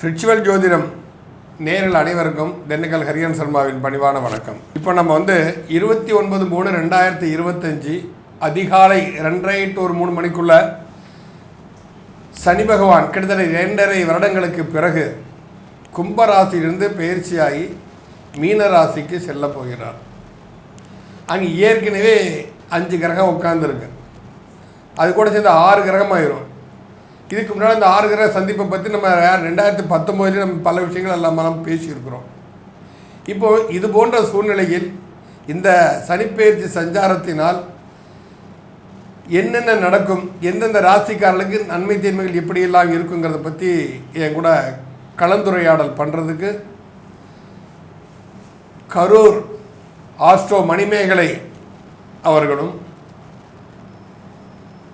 ஃபிரிச்சுவல் ஜோதிடம் நேரில் அனைவருக்கும் திண்டுக்கல் ஹரியன் சர்மாவின் பணிவான வணக்கம். இப்போ நம்ம வந்து இருபத்தி ஒன்பது மூணு ரெண்டாயிரத்தி இருபத்தஞ்சி அதிகாலை ரெண்டரை டு ஒரு மூணு மணிக்குள்ள சனி பகவான் கிட்டத்தட்ட இரண்டரை வருடங்களுக்கு பிறகு கும்பராசியிலிருந்து பயிற்சியாகி மீன ராசிக்கு செல்ல போகிறார். அங்கே ஏற்கனவே அஞ்சு கிரகம் உட்காந்துருக்கு அது கூட சேர்ந்து ஆறு கிரகம் ஆயிரும் இதுக்கு முன்னாடி இந்த ஆறு கிரக சந்திப்பை பற்றி நம்ம ரெண்டாயிரத்தி பத்தொம்போதுலேயே நம்ம பல விஷயங்கள் எல்லாம் பேசியிருக்கிறோம். இப்போ இது போன்ற சூழ்நிலையில் இந்த சனிப்பெயர்ச்சி சஞ்சாரத்தினால் என்னென்ன நடக்கும் எந்தெந்த ராசிக்காரர்களுக்கு நன்மை தீன்மைகள் எப்படியெல்லாம் இருக்குங்கிறத பற்றி என் கூட கலந்துரையாடல் பண்ணுறதுக்கு கரூர் ஆஸ்ட்ரோ மணிமேகலை அவர்களும்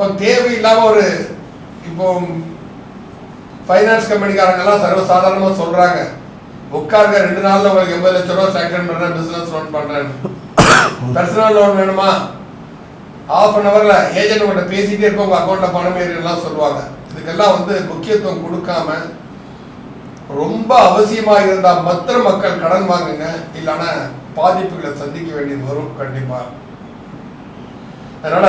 இப்போ தேவையில்லாமல் ஒரு இப்போ ஃபைனான்ஸ் கம்பெனிக்காரங்கெல்லாம் சர்வசாதாரணமாக சொல்றாங்க. உட்காருங்க ரெண்டு நாள்ல உங்களுக்கு எண்பது லட்சம் ரூபா சேங்ஷன் பண்றேன் பிசினஸ் லோன் பண்றேன். பர்சனல் லோன் வேணுமா? ஆஃப் அன் ஹவர்ல ஏஜென்ட் கிட்ட பேசிட்டே இருப்போம் உங்க அக்கௌண்ட்ல பணம் ஏறிலாம் சொல்லுவாங்க. இதுக்கெல்லாம் வந்து முக்கியத்துவம் கொடுக்காம ரொம்ப அவசியமாக இருந்தால் மற்ற மக்கள் கடன் வாங்குங்க இல்லைன்னா பாதிப்புகளை சந்திக்க வேண்டியது வரும் கண்டிப்பாக அதனால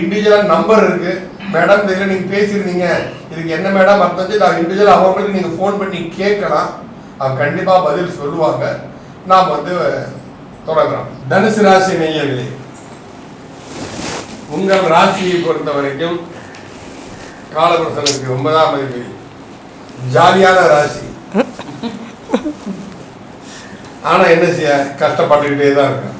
இண்டிஜுவல் நம்பர் இருக்கு. மேடம் இதில் நீங்கள் பேசியிருந்தீங்க இதுக்கு என்ன மேடம் அர்த்தம் சொல்லி நான் இண்டிவிஜுவல் அவங்களுக்கு நீங்கள் ஃபோன் பண்ணி கேட்கலாம். அவங்க கண்டிப்பாக பதில் சொல்லுவாங்க. நாம் வந்து தொடங்குறோம். தனுசு ராசி நேயர்களே உங்கள் ராசியை பொறுத்த வரைக்கும் காலபுருஷனுக்கு ஒன்பதாம் அதிபதி. ஜாலியான ராசி. ஆனால் என்ன செய்ய? கஷ்டப்பட்டுக்கிட்டே தான் இருக்கேன்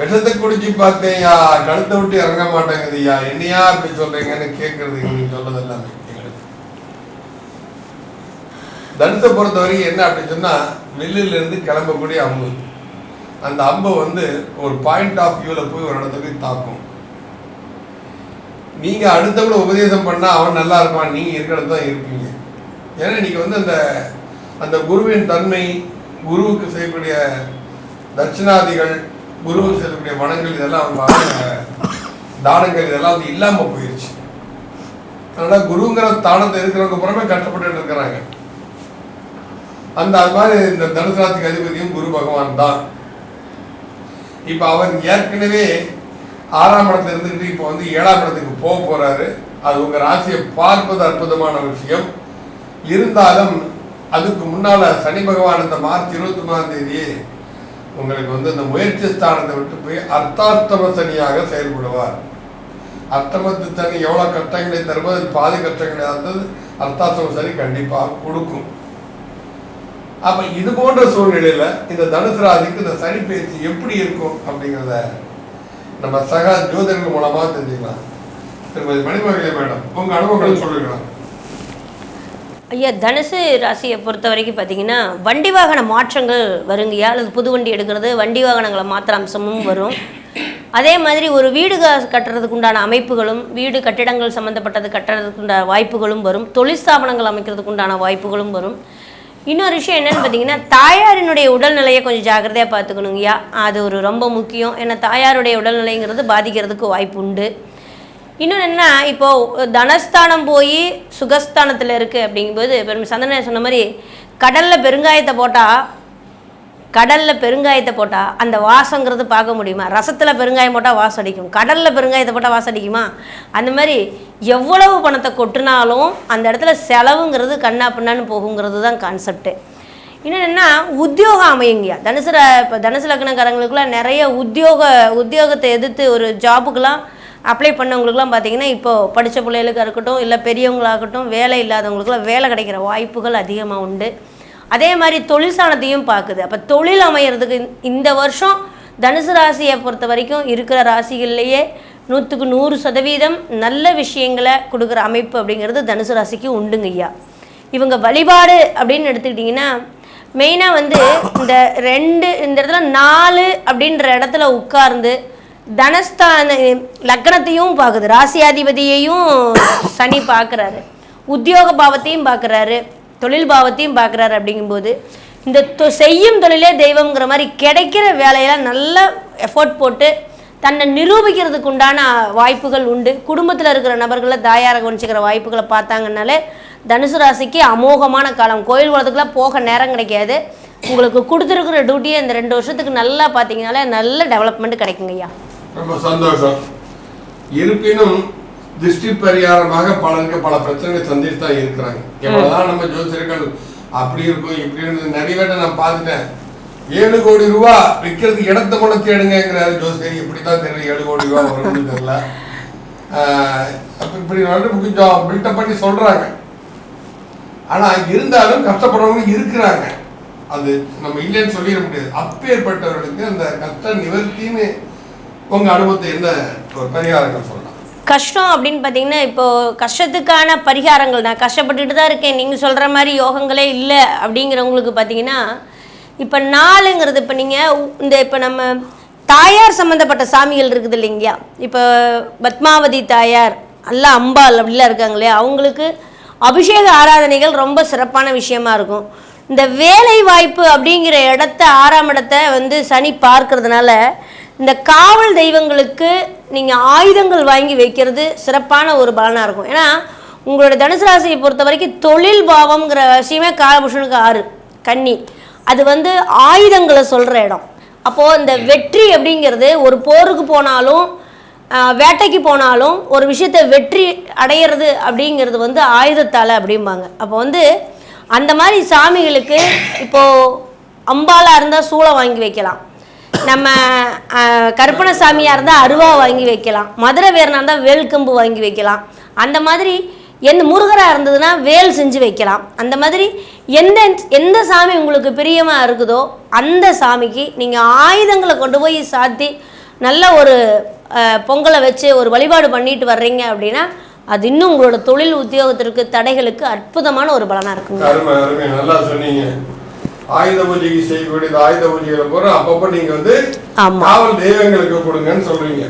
விஷத்தை குடிச்சு பார்த்தேயா? கழுத்தை விட்டு இறங்க மாட்டேங்குதுய்யா என்னையா அப்படி சொல்றீங்கன்னு கேட்கறது நீங்க சொல்றது எல்லாமே எங்களுக்கு தனுசை பொறுத்தவரைக்கும் என்ன அப்படின்னு சொன்னா வில்லில் இருந்து கிளம்பக்கூடிய அம்பு. அந்த அம்பை வந்து ஒரு பாயிண்ட் ஆஃப் வியூல போய் ஒரு இடத்துல போய் தாக்கும். நீங்க அடுத்தவங்கள உபதேசம் பண்ணா அவன் நல்லா இருப்பான் நீங்க இருக்கிறது தான் இருப்பீங்க. ஏன்னா நீங்க வந்து அந்த அந்த குருவின் தன்மை குருவுக்கு செய்யக்கூடிய தட்சிணாதிகள் குருவுக்கு செல்லக்கூடிய வனங்கள் இதெல்லாம் அவங்க தானங்கள் இதெல்லாம் வந்து இல்லாம போயிருச்சு. அதனால குருங்கிற தானத்தை இருக்கிறவங்க புறமே கஷ்டப்பட்டு இருக்கிறாங்க. அந்த அது மாதிரி இந்த தனுசராத்துக்கு அதிபதியும் குரு பகவான் தான். இப்ப அவர் ஏற்கனவே ஆறாம் இடத்துல இருந்துக்கிட்டு இப்போ வந்து ஏழாம் இடத்துக்கு போக போறாரு. அது உங்க ராசியை பார்ப்பது அற்புதமான விஷயம். இருந்தாலும் அதுக்கு முன்னால சனி பகவான் இந்த மார்ச் இருபத்தி ஒன்பதாம் தேதி உங்களுக்கு வந்து இந்த முயற்சி ஸ்தானத்தை விட்டு போய் அர்த்தாஷ்டம சனியாக செயல்படுவார். அர்த்தமத்து சனி எவ்வளோ கஷ்டங்களை தருமோ அதில் பாதி கஷ்டங்களை இருந்தது அர்த்தாஸ்தம சனி கண்டிப்பாக கொடுக்கும். அப்போ இது போன்ற சூழ்நிலையில் இந்த தனுசு ராசிக்கு இந்த சனி பேச்சு எப்படி இருக்கும் அப்படிங்கிறத நம்ம சக ஜோதிடர்கள் மூலமாக தெரிஞ்சுக்கலாம். திருமதி மணிமகளே மேடம் உங்கள் அனுபவங்களை சொல்லுங்களா ஐயா தனுசு ராசியை பொறுத்த வரைக்கும் பார்த்தீங்கன்னா வண்டி வாகன மாற்றங்கள் வருங்கய்யா. அல்லது புது வண்டி எடுக்கிறது வண்டி வாகனங்களை மாத்திர அம்சமும் வரும். அதே மாதிரி ஒரு வீடு கா- கட்டுறதுக்கு உண்டான அமைப்புகளும் வீடு கட்டிடங்கள் சம்மந்தப்பட்டது கட்டுறதுக்கு உண்டான வாய்ப்புகளும் வரும். தொழில் ஸ்தாபனங்கள் அமைக்கிறதுக்கு உண்டான வாய்ப்புகளும் வரும். இன்னொரு விஷயம் என்னன்னு பார்த்தீங்கன்னா தாயாரினுடைய உடல்நிலையை கொஞ்சம் ஜாக்கிரதையாக பார்த்துக்கணுங்கய்யா. அது ஒரு ரொம்ப முக்கியம். ஏன்னா தாயாருடைய உடல்நிலைங்கிறது பாதிக்கிறதுக்கு வாய்ப்பு உண்டு. இன்னொன்று என்ன இப்போது தனஸ்தானம் போய் சுகஸ்தானத்தில் இருக்குது அப்படிங்கும்போது பெரும் சந்தன சொன்ன மாதிரி கடலில் பெருங்காயத்தை போட்டால் கடலில் பெருங்காயத்தை போட்டால் அந்த வாசங்கிறது பார்க்க முடியுமா? ரசத்தில் பெருங்காயம் போட்டால் வாசம் அடிக்கும். கடலில் பெருங்காயத்தை போட்டால் வாசம் அடிக்குமா? அந்த மாதிரி எவ்வளவு பணத்தை கொட்டினாலும் அந்த இடத்துல செலவுங்கிறது கண்ணா பின்னான்னு போகுங்கிறது தான் கான்செப்ட்டு என்னென்னா உத்தியோகம் அமையுங்கயா தனுசு இப்போ தனுசு லக்னக்காரங்களுக்குலாம் நிறைய உத்தியோக உத்தியோகத்தை எதிர்த்து ஒரு ஜாபுக்கெலாம் அப்ளை பண்ணவங்களுக்குலாம் பார்த்தீங்கன்னா இப்போது படித்த பிள்ளைகளுக்கு இருக்கட்டும் இல்லை பெரியவங்களாகட்டும் வேலை இல்லாதவங்களுக்குலாம் வேலை கிடைக்கிற வாய்ப்புகள் அதிகமாக உண்டு. அதே மாதிரி தொழில் சாணத்தையும் பார்க்குது. அப்போ தொழில் அமையிறதுக்கு இந்த வருஷம் தனுசு ராசியை பொறுத்த வரைக்கும் இருக்கிற ராசிகள்லேயே நூற்றுக்கு நூறு சதவீதம் நல்ல விஷயங்களை கொடுக்குற அமைப்பு அப்படிங்கிறது தனுசு ராசிக்கு உண்டுங்க ஐயா. இவங்க வழிபாடு அப்படின்னு எடுத்துக்கிட்டிங்கன்னா மெயினாக வந்து இந்த ரெண்டு இந்த இடத்துல நாலு அப்படின்ற இடத்துல உட்கார்ந்து தனஸ்தான லக்னத்தையும் பார்க்குது. ராசியாதிபதியையும் சனி பார்க்குறாரு. உத்தியோக பாவத்தையும் பார்க்குறாரு. தொழில் பாவத்தையும் பார்க்குறாரு அப்படிங்கும்போது இந்த தொ- செய்யும் தொழிலே தெய்வங்கிற மாதிரி கிடைக்கிற வேலையெல்லாம் நல்லா எஃபோர்ட் போட்டு தன்னை நிரூபிக்கிறதுக்கு உண்டான வாய்ப்புகள் உண்டு. குடும்பத்தில் இருக்கிற நபர்களை தாயார கவனிச்சுக்கிற வாய்ப்புகளை பார்த்தாங்கனாலே தனுசு ராசிக்கு அமோகமான காலம். கோயில் குளத்துக்குலாம் போக நேரம் கிடைக்காது. உங்களுக்கு கொடுத்துருக்குற டியூட்டியை இந்த ரெண்டு வருஷத்துக்கு நல்லா பார்த்தீங்கனாலே நல்ல டெவலப்மெண்ட் கிடைக்குங்க ஐயா ரொம்ப சந்தோஷம். இருப்பினும் திருஷ்டி பரிகாரமாக பலருக்கு பல பிரச்சனைகள் சந்திச்சு தான் இருக்கிறாங்க. எவ்வளவுதான் நம்ம ஜோசியர்கள் அப்படி இருக்கும் இப்படி இருக்கு நிறைய நான் பார்த்துட்டேன். ஏழு கோடி ரூபா விற்கிறதுக்கு இடத்த கூட தேடுங்கிறாரு ஜோசியர். இப்படி தான் தெரியல ஏழு கோடி ரூபா வரும்னு தெரியல. ஆஹ் இப்படி வந்து கொஞ்சம் பில்டப் பண்ணி சொல்றாங்க. ஆனா இருந்தாலும் கஷ்டப்படுறவங்க இருக்கிறாங்க. அது நம்ம இல்லைன்னு சொல்லிட முடியாது. அப்பேற்பட்டவர்களுக்கு அந்த கஷ்ட நிவர்த்தின்னு உங்கள் அனுபவத்தை என்ன ஒரு பரிகாரங்கள் சொல்லலாம்? கஷ்டம் அப்படின்னு பார்த்தீங்கன்னா இப்போ கஷ்டத்துக்கான பரிகாரங்கள் நான் கஷ்டப்பட்டுட்டு தான் இருக்கேன். நீங்கள் சொல்கிற மாதிரி யோகங்களே இல்லை அப்படிங்கிறவங்களுக்கு பார்த்தீங்கன்னா இப்போ நாளுங்கிறது இப்போ நீங்கள் இந்த இப்போ நம்ம தாயார் சம்மந்தப்பட்ட சாமிகள் இருக்குது இல்லைங்கயா இப்போ பத்மாவதி தாயார் அல்ல அம்பாள் அப்படிலாம் இருக்காங்க இல்லையா? அவங்களுக்கு அபிஷேக ஆராதனைகள் ரொம்ப சிறப்பான விஷயமா இருக்கும். இந்த வேலை வாய்ப்பு அப்படிங்கிற இடத்த ஆறாம் இடத்த வந்து சனி பார்க்கறதுனால இந்த காவல் தெய்வங்களுக்கு நீங்கள் ஆயுதங்கள் வாங்கி வைக்கிறது சிறப்பான ஒரு பலனாக இருக்கும். ஏன்னா உங்களோட தனுசு ராசியை பொறுத்த வரைக்கும் தொழில் பாவம்ங்கிற விஷயமே காலபுருஷனுக்கு ஆறு கன்னி. அது வந்து ஆயுதங்களை சொல்கிற இடம். அப்போது இந்த வெற்றி அப்படிங்கிறது ஒரு போருக்கு போனாலும் வேட்டைக்கு போனாலும் ஒரு விஷயத்தை வெற்றி அடையிறது அப்படிங்கிறது வந்து ஆயுதத்தால் அப்படிம்பாங்க. அப்போ வந்து அந்த மாதிரி சாமிகளுக்கு இப்போது அம்பாலாக இருந்தால் சூளை வாங்கி வைக்கலாம். நம்ம கருப்பண சாமியாக இருந்தால் அருவா வாங்கி வைக்கலாம். மதுரை வேறனா இருந்தால் வேல்கம்பு வாங்கி வைக்கலாம். அந்த மாதிரி எந்த முருகராக இருந்ததுன்னா வேல் செஞ்சு வைக்கலாம். அந்த மாதிரி எந்த எந்த சாமி உங்களுக்கு பிரியமாக இருக்குதோ அந்த சாமிக்கு நீங்கள் ஆயுதங்களை கொண்டு போய் சாத்தி நல்ல ஒரு பொங்கலை வச்சு ஒரு வழிபாடு பண்ணிட்டு வர்றீங்க அப்படின்னா அது இன்னும் உங்களோட தொழில் உத்தியோகத்திற்கு தடைகளுக்கு அற்புதமான ஒரு பலனாக இருக்குங்க. ஆயுத பூஜைக்கு செய்யக்கூடியது ஆயுத பூஜைகளை பூரா அப்பப்போ நீங்க வந்து. காவல் தெய்வங்களுக்கு கொடுங்கன்னு சொல்றீங்க.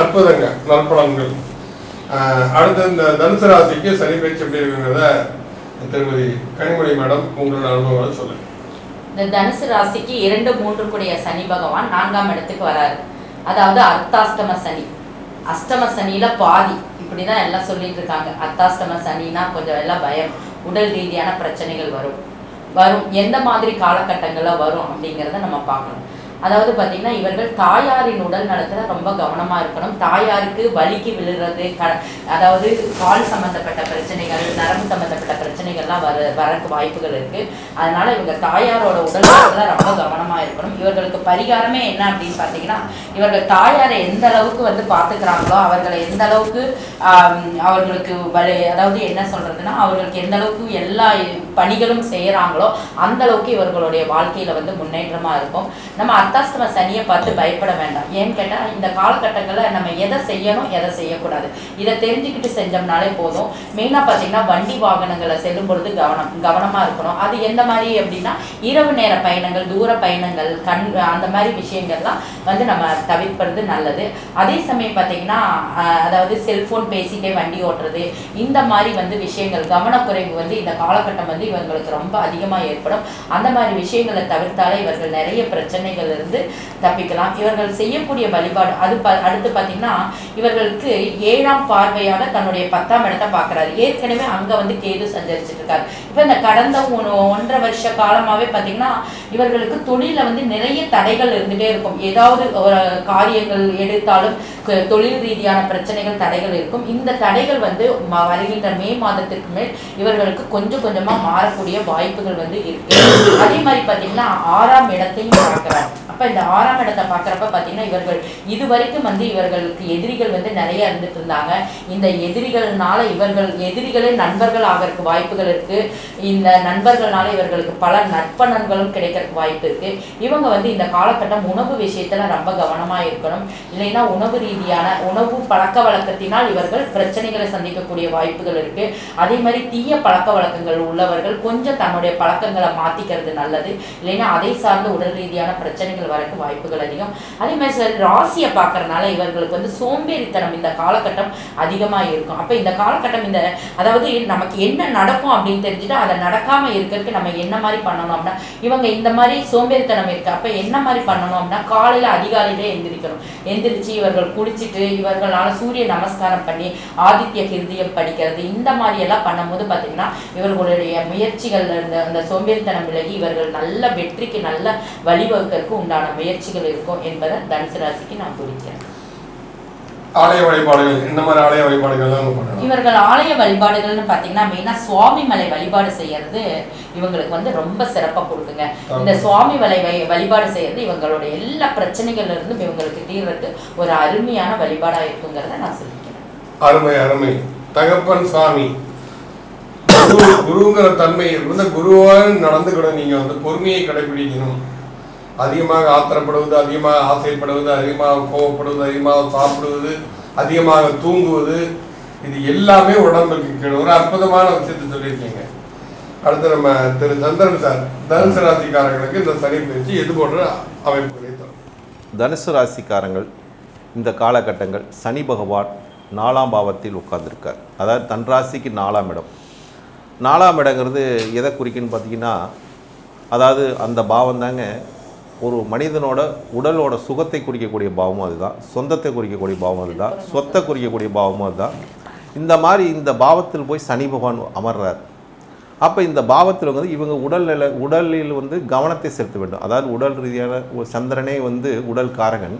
அற்புதங்க நற்பலன்கள். அடுத்து இந்த தனுசு ராசிக்கு சனி பயிற்சி எப்படி இருக்குங்கிறத திருமதி கனிமொழி மேடம் உங்களோட அனுபவங்களை சொல்லுங்க. இந்த தனுசு ராசிக்கு இரண்டு மூன்று கூடிய சனி பகவான் நான்காம் இடத்துக்கு வராரு. அதாவது அர்த்தாஷ்டம சனி. அஷ்டம சனியில பாதி. இப்படிதான் எல்லாம் சொல்லிட்டு இருக்காங்க. அர்த்தாஷ்டம சனினா கொஞ்சம் எல்லாம் பயம். உடல் ரீதியான பிரச்சனைகள் வரும். வரும். எந்த மாதிரி காலகட்டங்களில் வரும் அப்படிங்கிறத நம்ம பார்க்கணும். அதாவது பார்த்தீங்கன்னா இவர்கள் தாயாரின் உடல் நலத்தில் ரொம்ப கவனமாக இருக்கணும். தாயாருக்கு வலிக்கு விழுறது க அதாவது கால் சம்மந்தப்பட்ட பிரச்சனைகள் நரம்பு சம்மந்தப்பட்ட பிரச்சனைகள்லாம் வர வரக்கு வாய்ப்புகள் இருக்குது அதனால் இவங்க தாயாரோட உடல் நலத்தில் ரொம்ப கவனமாக இருக்கணும். இவர்களுக்கு பரிகாரமே என்ன அப்படின்னு பார்த்தீங்கன்னா இவர்கள் தாயாரை எந்த அளவுக்கு வந்து பார்த்துக்கிறாங்களோ அவர்களை எந்த அளவுக்கு அவர்களுக்கு வலி அதாவது என்ன சொல்கிறதுனா அவர்களுக்கு எந்த அளவுக்கு எல்லா பணிகளும் செய்கிறாங்களோ அந்த அளவுக்கு இவர்களுடைய வாழ்க்கையில் வந்து முன்னேற்றமாக இருக்கும். நம்ம அர்த்தாஷ்டம சனியை பார்த்து பயப்பட வேண்டாம். ஏன்னு கேட்டால் இந்த காலகட்டங்களில் நம்ம எதை செய்யணும் எதை செய்யக்கூடாது. இதை தெரிஞ்சுக்கிட்டு செஞ்சோம்னாலே போதும். மெயினாக பார்த்தீங்கன்னா வண்டி வாகனங்களை செல்லும் பொழுது கவனம் கவனமாக இருக்கணும். அது எந்த மாதிரி அப்படின்னா இரவு நேர பயணங்கள் தூர பயணங்கள் கண் அந்த மாதிரி விஷயங்கள்லாம் வந்து நம்ம தவிர்ப்பது நல்லது. அதே சமயம் பார்த்தீங்கன்னா அதாவது செல்ஃபோன் பேசிட்டே வண்டி ஓட்டுறது இந்த மாதிரி வந்து விஷயங்கள் கவனக்குறைவு வந்து இந்த காலகட்டம் வந்து இவங்களுக்கு ரொம்ப அதிகமாக ஏற்படும். அந்த மாதிரி விஷயங்களை தவிர்த்தாலே இவர்கள் நிறைய பிரச்சனைகள் இருந்து தப்பிக்கலாம். இவர்கள் செய்யக்கூடிய வழிபாடு அது ப- அடுத்து பார்த்தீங்கன்னா இவர்களுக்கு ஏழாம் பார்வையாக தன்னுடைய பத்தாம் இடத்தை பார்க்கறாரு ஏற்கனவே அங்க வந்து கேது சஞ்சரிச்சிட்டு இருக்காரு இப்போ இந்த கடந்த ஒன்றரை வருஷ காலமாகவே பார்த்தீங்கன்னா இவர்களுக்கு தொழிலில் வந்து நிறைய தடைகள் இருந்துகிட்டே இருக்கும். ஏதாவது ஒரு காரியங்கள் எடுத்தாலும் தொழில் ரீதியான பிரச்சனைகள் தடைகள் இருக்கும். இந்த தடைகள் வந்து வருகின்ற மே மாதத்திற்கு மேல் இவர்களுக்கு கொஞ்சம் கொஞ்சமாக மாறக்கூடிய வாய்ப்புகள் வந்து இருக்கு. அதே மாதிரி பார்த்தீங்கன்னா ஆறாம் இடத்தையும் பார்க்குறாங்க அப்போ இந்த ஆறாம் இடத்தை பார்க்குறப்ப பார்த்தீங்கன்னா இவர்கள் இது வரைக்கும் வந்து இவர்களுக்கு எதிரிகள் வந்து நிறைய இருந்துட்டு இருந்தாங்க. இந்த எதிரிகள்னால இவர்கள் எதிரிகளே நண்பர்கள் ஆகிறதுக்கு வாய்ப்புகள் இருக்குது இந்த நண்பர்கள்னால இவர்களுக்கு பல நற்பணங்களும் கிடைக்கிறதுக்கு வாய்ப்பு இருக்குது இவங்க வந்து இந்த காலகட்டம் உணவு விஷயத்தில் ரொம்ப கவனமாக இருக்கணும். இல்லைன்னா உணவு ரீதியான உணவு பழக்க வழக்கத்தினால் இவர்கள் பிரச்சனைகளை சந்திக்கக்கூடிய வாய்ப்புகள் இருக்குது அதே மாதிரி தீய பழக்க வழக்கங்கள் உள்ளவர்கள் கொஞ்சம் தன்னுடைய பழக்கங்களை மாற்றிக்கிறது நல்லது. இல்லைன்னா அதை சார்ந்த உடல் ரீதியான பிரச்சனைகள் வரக்கு வாய்ப்புகள் அதிகம். அதே மாதிரி சார் ராசியை பார்க்கறதுனால இவர்களுக்கு வந்து சோம்பேறித்தனம் இந்த காலகட்டம் அதிகமாக இருக்கும். அப்போ இந்த காலகட்டம் இந்த அதாவது நமக்கு என்ன நடக்கும் அப்படின்னு தெரிஞ்சுட்டு அதை நடக்காம இருக்கிறதுக்கு நம்ம என்ன மாதிரி பண்ணணும் அப்படின்னா இவங்க இந்த மாதிரி சோம்பேறித்தனம் இருக்கு. அப்போ என்ன மாதிரி பண்ணணும் அப்படின்னா காலையில் அதிகாலையிலே எந்திரிக்கணும். எந்திரிச்சு இவர்கள் குளிச்சுட்டு இவர்களால் சூரிய நமஸ்காரம் பண்ணி ஆதித்ய கிருதியம் படிக்கிறது இந்த மாதிரி எல்லாம் பண்ணும்போது பார்த்தீங்கன்னா இவர்களுடைய முயற்சிகள் இருந்த அந்த சோம்பேறித்தனம் விலகி இவர்கள் நல்ல வெற்றிக்கு நல்ல வழிவகுக்கிறதுக்கு உண்டான முயற்சிகள் இருக்கும் என்பதை தனுசு ராசிக்கு நான் குறிக்கிறேன். ஆலய வழிபாடுகள் இந்த மாதிரி ஆலய வழிபாடுகள் இவர்கள் ஆலய வழிபாடுகள்னு பார்த்தீங்கன்னா மெயினாக சுவாமி மலை வழிபாடு செய்யறது இவங்களுக்கு வந்து ரொம்ப சிறப்பாக கொடுக்குங்க. இந்த சுவாமி மலை வழிபாடு செய்யறது இவங்களுடைய எல்லா பிரச்சனைகள்ல இருந்தும் இவங்களுக்கு தீர்றதுக்கு ஒரு அருமையான வழிபாடா இருக்குங்கிறத நான் சொல்லிக்கிறேன். அருமை அருமை. தகப்பன் சாமி. குரு குருங்கிற தன்மை இருந்த குருவாக நடந்துக்கிட நீங்க வந்து பொறுமையை கடைபிடிக்கணும். அதிகமாக ஆத்திரப்படுவது அதிகமாக ஆசைப்படுவது அதிகமாக கோவப்படுவது அதிகமாக சாப்பிடுவது அதிகமாக தூங்குவது இது எல்லாமே உடம்புக்கு கீழே. ஒரு அற்புதமான விஷயத்தை சொல்லியிருக்கீங்க. அடுத்து நம்ம திரு சந்திரன் சார் தனுசு ராசிக்காரர்களுக்கு இந்த சனி பயிற்சி எது போன்ற அமைப்புகளை தரும்? தனுசு ராசிக்காரங்கள் இந்த காலகட்டங்கள் சனி பகவான் நாலாம் பாவத்தில் உட்கார்ந்துருக்கார். அதாவது தன் ராசிக்கு நாலாம் இடம். நாலாம் இடங்கிறது எதை குறிக்குன்னு பார்த்தீங்கன்னா அதாவது அந்த பாவம் தாங்க ஒரு மனிதனோட உடலோட சுகத்தை குறிக்கக்கூடிய பாவமும் அதுதான். சொந்தத்தை குறிக்கக்கூடிய பாவம் அதுதான். சொத்தை குறிக்கக்கூடிய பாவமும் அதுதான். இந்த மாதிரி இந்த பாவத்தில் போய் சனி பகவான் அமர்றார். அப்போ இந்த பாவத்தில் வந்து இவங்க உடல்நில உடலில் வந்து கவனத்தை செலுத்த வேண்டும். அதாவது உடல் ரீதியான ஒரு சந்திரனே வந்து உடல் காரகன்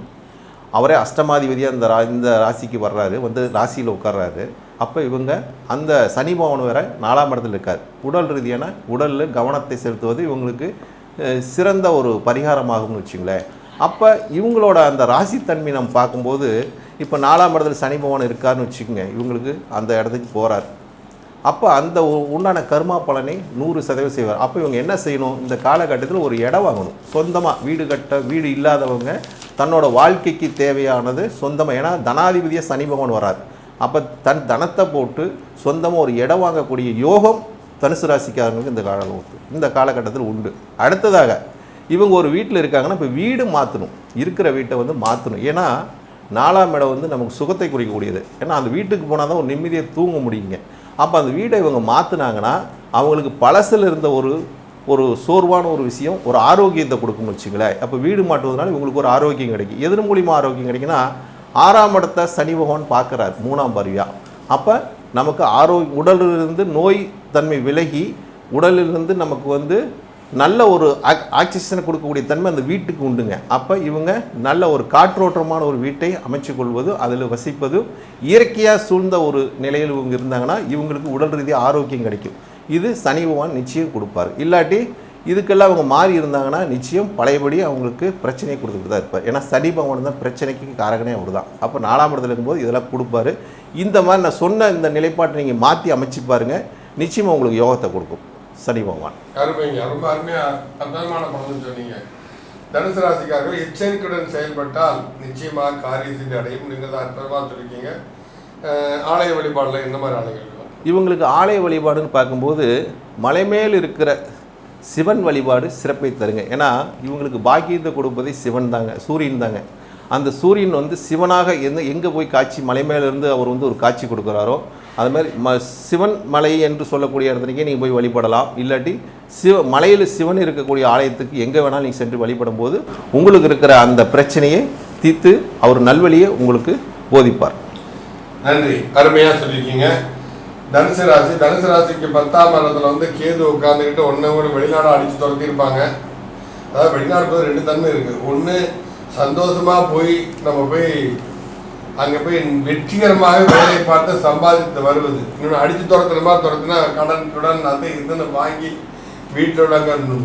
அவரே அஷ்டமாதிபதியாக இந்த ரா இந்த ராசிக்கு வர்றாரு. வந்து ராசியில் உட்கார்றாரு. அப்போ இவங்க அந்த சனி பவன் வேற நாலாம் இடத்துல இருக்கார். உடல் ரீதியான உடலில் கவனத்தை செலுத்துவது இவங்களுக்கு சிறந்த ஒரு பரிகாரமாகும்னு வச்சுங்களேன். அப்போ இவங்களோட அந்த ராசித்தன்மை நம்ம பார்க்கும்போது இப்போ நாலாம் இடத்துல சனி பகவான் இருக்காருன்னு வச்சுக்கோங்க இவங்களுக்கு அந்த இடத்துக்கு போகிறார் அப்போ அந்த உண்டான கர்மா பலனை நூறு சதவீதம் செய்வார். அப்போ இவங்க என்ன செய்யணும்? இந்த காலகட்டத்தில் ஒரு இடம் வாங்கணும். சொந்தமாக வீடு கட்ட வீடு இல்லாதவங்க தன்னோட வாழ்க்கைக்கு தேவையானது சொந்தமாக ஏன்னா தனாதிபதியாக சனி பகவான் வராது அப்போ தன் தனத்தை போட்டு சொந்தமாக ஒரு இடம் வாங்கக்கூடிய யோகம் தனுசு ராசிக்காரங்களுக்கு இந்த காலம் இந்த காலகட்டத்தில் உண்டு. அடுத்ததாக இவங்க ஒரு வீட்டில் இருக்காங்கன்னா இப்போ வீடு மாற்றணும் இருக்கிற வீட்டை வந்து மாற்றணும் ஏன்னா நாலாம் இடம் வந்து நமக்கு சுகத்தை குறிக்கக்கூடியது. ஏன்னா அந்த வீட்டுக்கு போனால் தான் ஒரு நிம்மதியை தூங்க முடியுங்க. அப்போ அந்த வீடை இவங்க மாற்றினாங்கன்னா அவங்களுக்கு பழசில் இருந்த ஒரு ஒரு சோர்வான ஒரு விஷயம் ஒரு ஆரோக்கியத்தை கொடுக்கும்னு வச்சுங்களேன். அப்போ வீடு மாட்டுவதனால இவங்களுக்கு ஒரு ஆரோக்கியம் கிடைக்கும். எதன் மூலியமா ஆரோக்கியம் கிடைக்குன்னா ஆறாம் இடத்தை சனி பகவான் பார்க்குறார் மூணாம் பருவியாக அப்போ நமக்கு ஆரோக்கிய உடலிலிருந்து நோய் தன்மை விலகி உடலிலிருந்து நமக்கு வந்து நல்ல ஒரு ஆக் ஆக்சிஜனை கொடுக்கக்கூடிய தன்மை அந்த வீட்டுக்கு உண்டுங்க. அப்போ இவங்க நல்ல ஒரு காற்றோட்டமான ஒரு வீட்டை அமைச்சு கொள்வது அதில் வசிப்பது இயற்கையாக சூழ்ந்த ஒரு நிலையில் இவங்க இருந்தாங்கன்னா இவங்களுக்கு உடல் ரீதியாக ஆரோக்கியம் கிடைக்கும். இது சனி பகவான் நிச்சயம் கொடுப்பார். இல்லாட்டி இதுக்கெல்லாம் அவங்க மாறி இருந்தாங்கன்னா நிச்சயம் பழையபடி அவங்களுக்கு பிரச்சனையை கொடுத்துட்டு தான் இருப்பார். ஏன்னா சனி பகவான் தான் பிரச்சனைக்கு காரகனே அவர் தான் அப்போ நாலாம் இடத்துல இருக்கும்போது இதெல்லாம் கொடுப்பாரு. இந்த மாதிரி நான் சொன்ன இந்த நிலைப்பாட்டை நீங்கள் மாற்றி அமைச்சு பாருங்க. நிச்சயமாக உங்களுக்கு யோகத்தை கொடுக்கும். சனி பகவான். அருமைங்க. ரொம்ப அருமையா அற்புதமான பலன் சொன்னீங்க. தனுசு ராசிக்காரர்கள் எச்சரிக்கையுடன் செயல்பட்டால் நிச்சயமாக காரிய சித்தி அடையும் நீங்கள் அற்புதமாக சொல்லியிருக்கீங்க ஆலய வழிபாடுல எந்த மாதிரி ஆலயங்கள்? இவங்களுக்கு ஆலய வழிபாடுன்னு பார்க்கும்போது மலை மேல் இருக்கிற சிவன் வழிபாடு சிறப்பை தருங்க. ஏன்னா இவங்களுக்கு பாக்கியத்தை கொடுப்பதே சிவன் தாங்க சூரியன் தாங்க. அந்த சூரியன் வந்து சிவனாக எந்த எங்கே போய் காட்சி மலை மேலேருந்து அவர் வந்து ஒரு காட்சி கொடுக்குறாரோ அது மாதிரி ம சிவன் மலை என்று சொல்லக்கூடிய இடத்துலக்கே நீங்கள் போய் வழிபடலாம். இல்லாட்டி சிவ மலையில் சிவன் இருக்கக்கூடிய ஆலயத்துக்கு எங்கே வேணாலும் நீங்கள் சென்று வழிபடும் போது உங்களுக்கு இருக்கிற அந்த பிரச்சனையை தீர்த்து அவர் நல்வழியை உங்களுக்கு போதிப்பார். நன்றி. அருமையாக சொல்லியிருக்கீங்க. தனுசு ராசி தனுசு ராசிக்கு பத்தாம் இடத்துல வந்து கேது உட்காந்துக்கிட்டு ஒன்று கூட வெளிநாடு அடித்து துரத்திருப்பாங்க அதாவது வெளிநாடு ரெண்டு தன்மை இருக்குது ஒன்று சந்தோஷமாக போய் நம்ம போய் அங்கே போய் வெற்றிகரமாக வேலையை பார்த்து சம்பாதித்து வருவது. இன்னொன்று அடித்து துரத்துற துரத்துனா கடன் கடன் அது இதுன்னு வாங்கி வீட்டோட அங்கே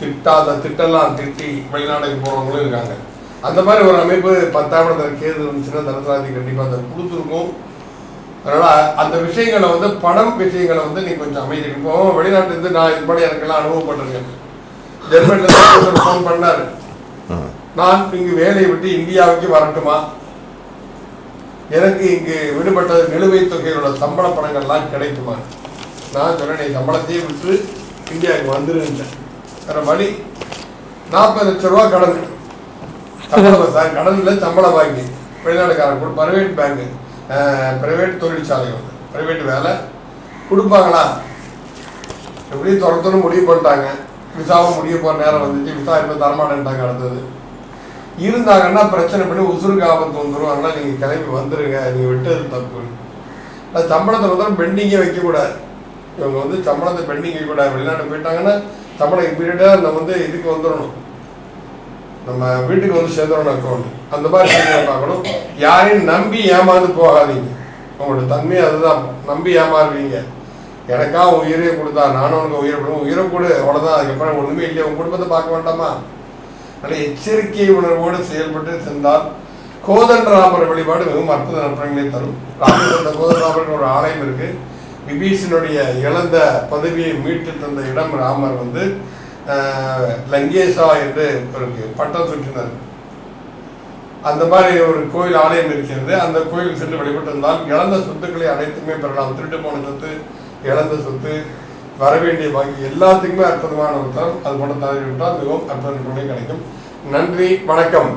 திட்டாத திட்டெல்லாம் திட்டி வெளிநாடுக்கு போகிறவங்களும் இருக்காங்க. அந்த மாதிரி ஒரு அமைப்பு பத்தாம் இடத்துல கேது இருந்துச்சுன்னா தனுசாதி கண்டிப்பாக அதை கொடுத்துருக்கும். அதனால் அந்த விஷயங்களை வந்து பணம் விஷயங்களை வந்து நீங்கள் கொஞ்சம் அமைதி இப்போ வெளிநாட்டுலேருந்து நான் இது மாதிரி எனக்கெல்லாம் அனுபவப்பட்டிருக்கேன். ஜெர்மனிலேருந்து ஒருத்தர் ஃபோன் பண்ணார். நான் இங்கு வேலையை விட்டு இந்தியாவுக்கு வரட்டுமா? எனக்கு இங்கு விடுபட்ட நிலுவைத் தொகையோட சம்பள பணங்கள்லாம் கிடைக்குமா? நான் சொன்னேன் சம்பளத்தையே விட்டு இந்தியாவுக்கு வந்துருந்தேன் வேற வழி நாற்பது லட்ச ரூபா கடன். சம்பளம் சார் கடன் இல்லை சம்பளம் வாங்கி. வெளிநாடுக்காரன் கூட பிரைவேட் பேங்கு. பிரைவேட் தொழிற்சாலைகள் ப்ரைவேட் வேலை கொடுப்பாங்களா? எப்படியும் துரத்தணும் முடிவு பண்ணிட்டாங்க. விசாவும் முடிய போகிற நேரம் வந்துச்சு. விசா இப்போ தரமாட்டேன்ட்டாங்க அடுத்தது. இருந்தாங்கன்னா பிரச்சனை பண்ணி உசுருக்கு ஆபத்து வந்துடும் அதனால் நீங்கள் கிளம்பி வந்துடுங்க நீங்கள் விட்டது தப்பு. அது சம்பளத்தை வந்து பெண்டிங்கே வைக்கக்கூடாது. இவங்க வந்து சம்பளத்தை பெண்டிங் வைக்கக்கூடாது. வெளிநாட்டு போயிட்டாங்கன்னா சம்பளம் இம்மீடியட்டாக நம்ம வந்து இதுக்கு வந்துடணும். நம்ம வீட்டுக்கு வந்து சேர்ந்துடணும் அக்கௌண்ட் அந்த மாதிரி விஷயங்களை பார்க்கணும். யாரையும் நம்பி ஏமாந்து போகாதீங்க. உங்களோட தன்மை அதுதான். நம்பி ஏமாறுவீங்க. எனக்கா உயிரே கொடுத்தா நானும் உனக்கு உயிரை கொடுக்கும் உயிரை கொடு அவ்வளோதான் அதுக்கப்புறம் ஒன்றுமே இல்லையா? உன் குடும்பத்தை பார்க்க வேண்டாமா? அதனால் எச்சரிக்கை உணர்வோடு செயல்பட்டு சென்றால் கோதண்டராமர் வழிபாடு மிகவும் அற்புத நற்பங்களை தரும். ராமச்சந்திர கோதண்டராமருக்கு ஒரு ஆலயம் இருக்கு. விபீஷனுடைய இழந்த பதவியை மீட்டு தந்த இடம் ராமர் வந்து லங்கேசா லங்கேஷா என்று ஒரு பட்டம் சுற்றினார் அந்த மாதிரி ஒரு கோயில் ஆலயம் இருக்கிறது. அந்த கோயிலுக்கு சென்று வழிபட்டிருந்தால் இழந்த சொத்துக்களை அனைத்துமே பெறலாம். திருட்டு போன சொத்து இழந்த சொத்து வர வேண்டிய பாக்கி எல்லாத்துக்குமே அற்புதமான ஒரு அது மட்டும் தவறி மிகவும் அற்புதம் கிடைக்கும். நன்றி வணக்கம்.